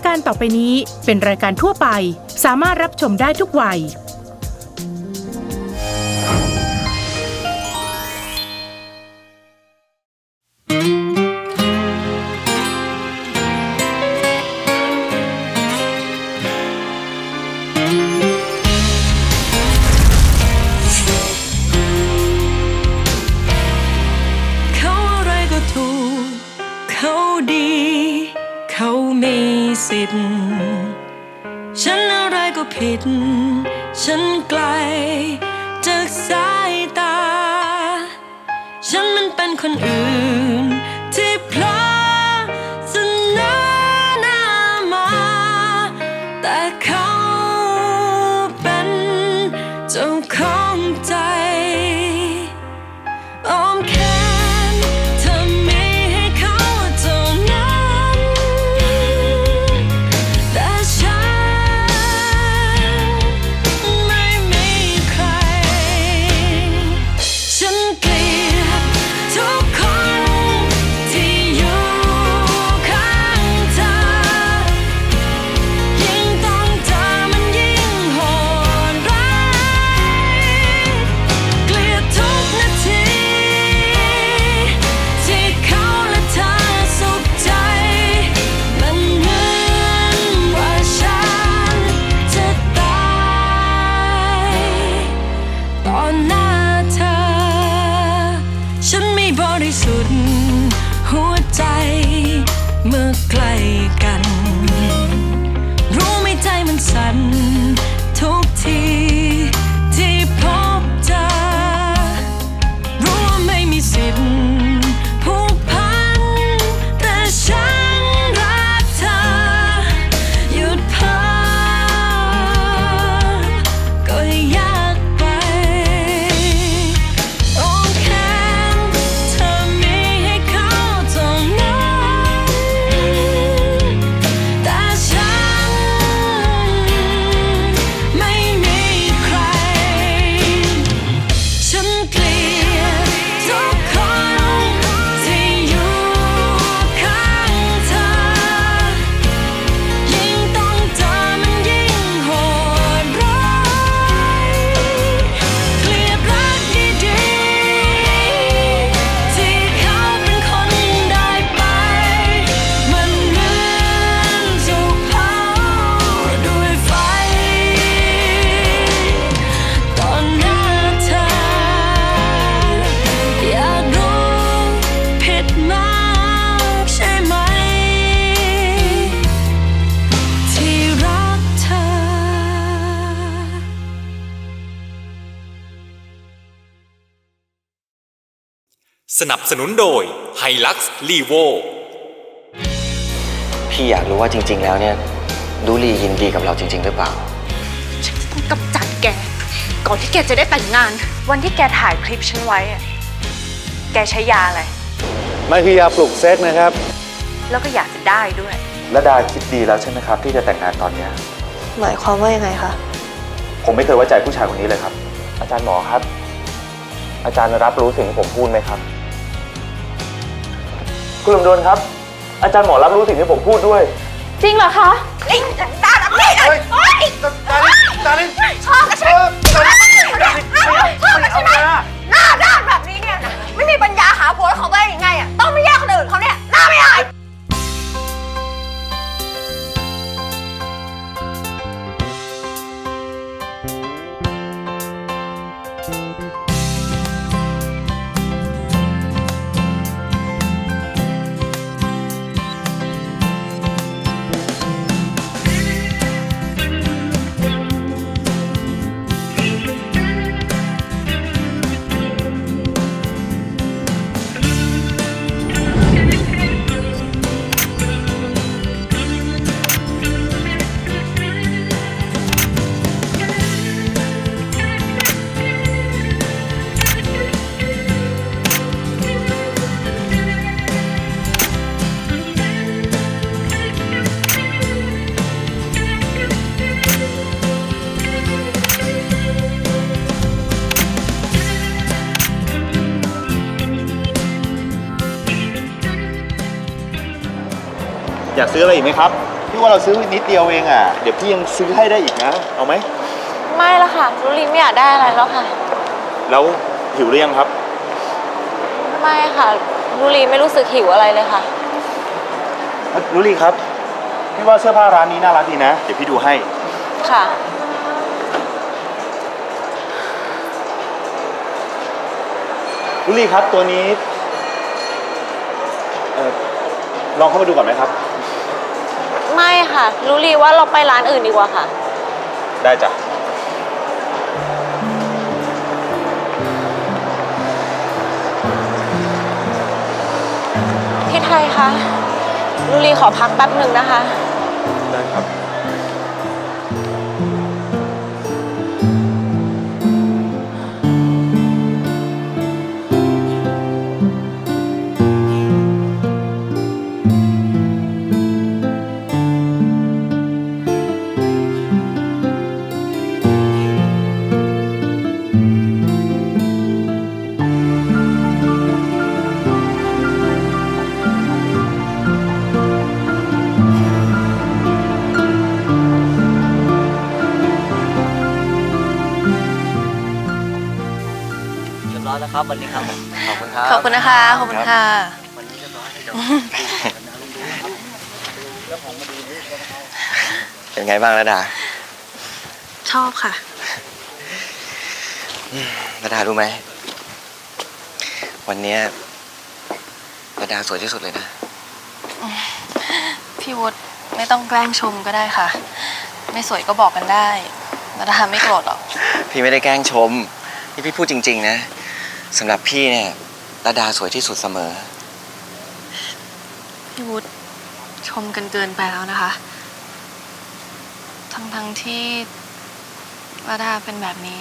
ายการต่อไปนี้เป็นรายการทั่วไป สามารถรับชมได้ทุกวัย เขาอะไรก็ถูก เขาดี เขาไมี สิทธิ์ ฉันอะไรก็ผิด ฉันไกลจากสายตา ฉันมันเป็นคนอื่น สนับสนุนโดย h i l u x l e v o พี่อยากรู้ว่าจริง ๆ แล้วเนี่ยดูลียินดีกับเราจริง ๆ หรือเปล่า ฉันจะต้องกำจัดแก ก่อนที่แกจะได้แต่งงาน วันที่แกถ่ายคลิปฉันไว้อะแกใช้ยาอะไรมันคือยาปลุกเซ็กนะครับ แล้วก็อยากจะได้ด้วยและดาคิดดีแล้วใช่ไหมครับ ที่จะแต่งงานตอนเนี้ยหมายความว่ายังไงคะ ผมไม่เคยไว้ใจผู้ชายคนนี้เลยครับ อาจารย์หมอครับ อาจารย์รับรู้สิ่งที่ผมพูดไหมครับ คุณลำดวนครับ อาจารย์หมอรับรู้สิ่งที่ผมพูดด้วย จริงเหรอคะลิงตาแบบนี้เลยโอ๊ยชอบกับฉันชอบกับฉันไหมหน้าด้านแบบนี้เนี่ยนะไม่มีปัญญาหาผัวของตัวเองยังไงอะต้องไม่แยกคนอื่นเขาเนี่ยหน้าไม่อาย อยากซื้ออะไรอีกไหมครับพี่ว่าเราซื้อนิดเดียวเองอะเดี๋ยวพี่ยังซื้อให้ได้อีกนะ เอาไหมไม่ละค่ะลุลีไม่อยากได้อะไรแล้วค่ะ แล้วหิวหรือยังครับ ไม่ค่ะลุลีไม่รู้สึกหิวอะไรเลยค่ะนุลีครับพี่ว่าเสื้อผ้าร้านนี้น่ารักดีนะ เดี๋ยวพี่ดูให้ค่ะนุลีครับตัวนี้เออลองเข้ามาดูก่อนไหมครับ ไม่ค่ะลุลีว่าเราไปร้านอื่นดีกว่าค่ะ ได้จ้ะ พี่ไทยคะลุลีขอพักแป๊บหนึ่งนะคะ ได้ครับ วครับวันนี้ครับขอบคุณครับขอบคุณนะคะ ขอบคุณค่ะเป็นไงบ้างระดา ชอบค่ะระดารู้ไหม วันเนี้ยระดาสวยที่สุดเลยนะ พี่วุฒิไม่ต้องแกล้งชมก็ได้ค่ะ ไม่สวยก็บอกกันได้นาดาไม่โกรธหรอก พี่ไม่ได้แกล้งชม นี่พี่พูดจริง ๆ นะ สำหรับพี่เนี่ยระดาสวยที่สุดเสมอ พี่วุฒิชมกันเกินไปแล้วนะคะ ทั้งทั้งๆที่วาดาเป็นแบบนี้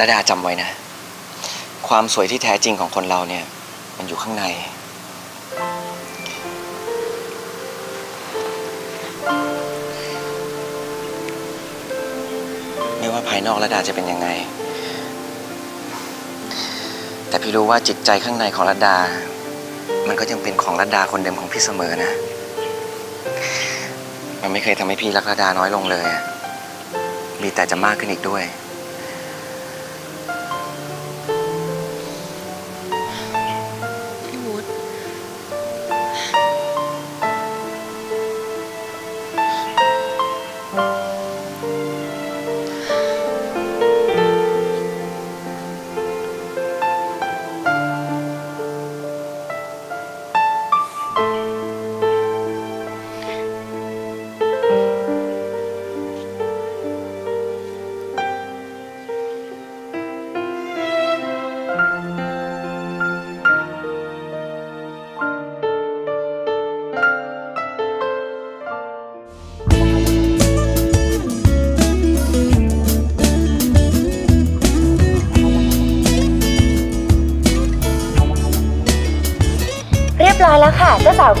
ระดาจำไว้นะ ความสวยที่แท้จริงของคนเราเนี่ย มันอยู่ข้างในไม่ ภายนอกระดาจะเป็นยังไง แต่พี่รู้ว่าจิตใจข้างในของระดา มันก็ยังเป็นของระดาคนเดิมของพี่เสมอนะ มันไม่เคยทำให้พี่รักระดาน้อยลงเลย มีแต่จะมากขึ้นอีกด้วย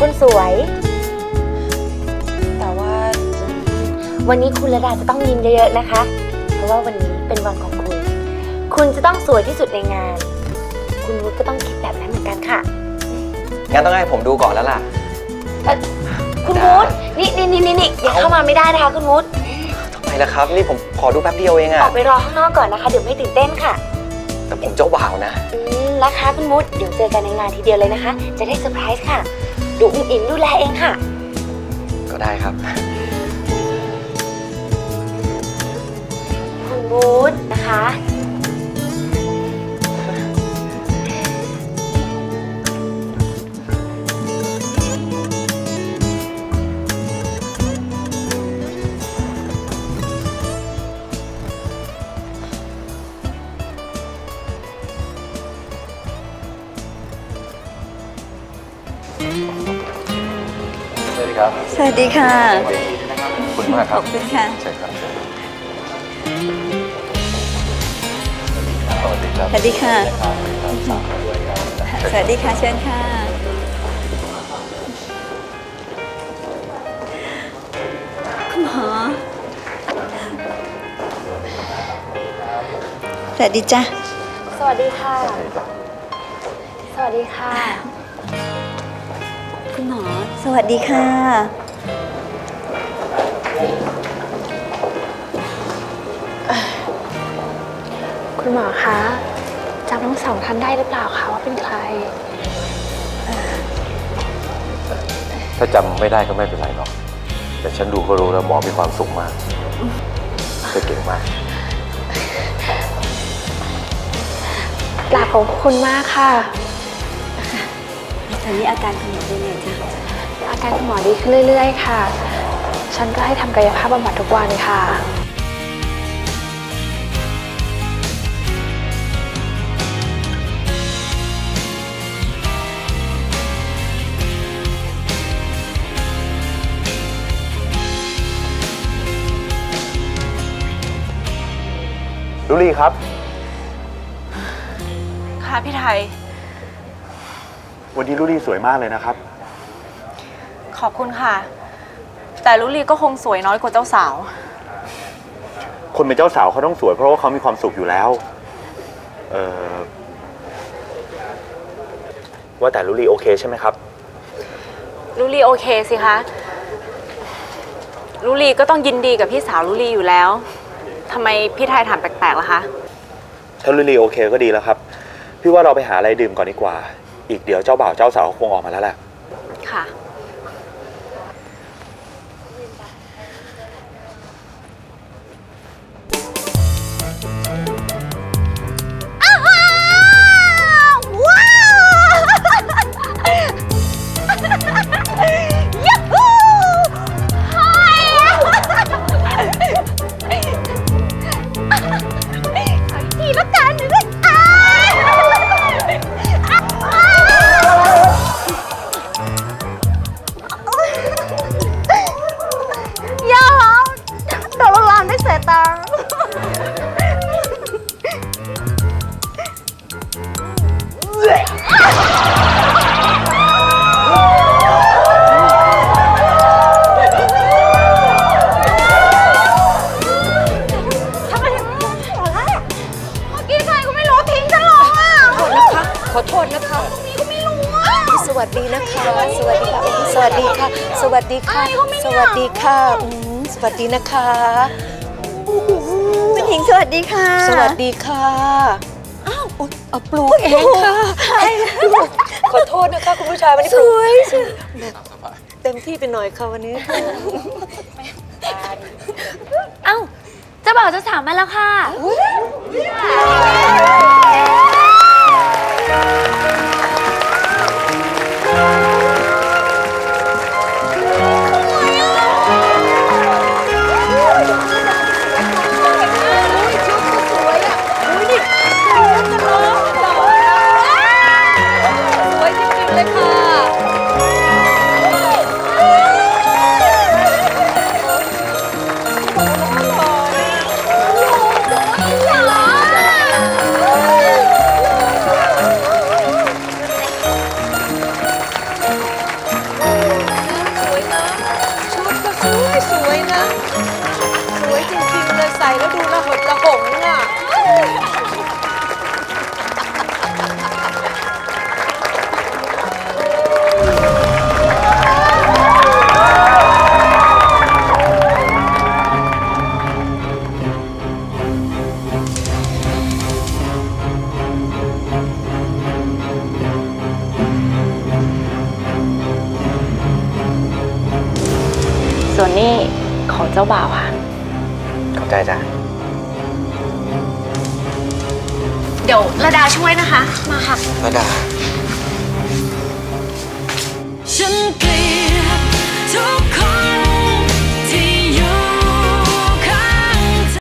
ค่ะเจ้าสาวคนสวย แต่ว่า วันนี้คุณระดาจะต้องยิ้มเยอะๆนะคะ เพราะว่าวันนี้เป็นวันของคุณ คุณจะต้องสวยที่สุดในงาน คุณวุฒิก็ต้องคิดแบบนั้นเหมือนกันค่ะ งั้นต้องให้ผมดูก่อนแล้วล่ะ คุณวุฒินี่นี่นี่นี่นี่อย่าเข้ามาไม่ได้นะคะคุณวุฒิทำไมล่ะครับ นี่ผมขอดูแป๊บเดียวเองออะอกไปรอข้างนอกก่อนนะคะเดี๋ยวไม่ตื่นเต้นค่ะ แต่ผมเจ้าบ่าวนะอืมนะคะคุณวุฒิเดี๋ยวเจอกันในงานทีเดียวเลยนะคะ จะได้เซอร์ไพรส์ค่ะ ดูอุ้มอิมดูแลเองค่ะ ก็ได้ครับ คุณวุฒินะคะสวัสดี ครับ สวัสดีค่ะ ขอบคุณมากครับ ขอบคุณค่ะ ใช่ครับเชิญสวัสดีครับ สวัสดีค่ะ สวัสดีค่ะ เชิญค่ะ คุณหมอ สวัสดีจ้ะ สวัสดีค่ะ สวัสดีค่ะ คุณคุณหมอ สวัสดีค่ะ คุณหมอคะจำทั้งสองท่านได้หรือเปล่าคะว่าเป็นใคร ถ้าจำไม่ได้ก็ไม่เป็นไรหรอก แต่ฉันดูก็รู้แล้วหมอมีความสุขมากเธอเก่งมากกราบขอบคุณมากค่ะตอนนี้อาการคุณหมอเป็นไงจ๊ะ อาการคุณหมอดีขึ้นเรื่อย ๆ ค่ะ ฉันก็ให้ทำกายภาพบำบัดทุกวันค่ะ ลุลีครับ ค่ะพี่ไทย วันนี้ลุลีสวยมากเลยนะครับข อบคุณค่ะ แต่ลุลีก็คงสวยน้อยกว่าเจ้าสาว คนเป็นเจ้าสาวเขาต้องสวย เพราะว่าเขามีความสุขอยู่แล้ว เออว่าแต่ลุลีโอเคใช่ไหมครับลุลีโอเคสิคะลุลีก็ต้องยินดีกับพี่สาวลุลีอยู่แล้วทำไมพี่ไทยถามแปลกๆล่ะคะ ถ้าลุลีโอเคก็ดีแล้วครับ พี่ว่าเราไปหาอะไรดื่มก่อนดีกว่า อีกเดี๋ยวเจ้าบ่าวเจ้าสาวคงออกมาแล้วแหละค่ะ ค่ะ สวัสดีค่ะอืมสวัสดีนะคะเป็นหญิงสวัสดีค่ะ สวัสดีค่ะอ้าวอุ๊ยเอาปลูกเองค่ะขอโทษนะคะคุณผู้ชายวันนี้สวยเต็มที่ไปหน่อยค่ะวันนี้เอ้าเจ้าบ่าวเจ้าสาวมาแล้วค่ะ นนี้ของเจ้าบ่าวค่ะ ขอบใจจ้ะ เดี๋ยวระดาช่วยนะคะ มาค่ะ ระดา ฉันเกลียดทุก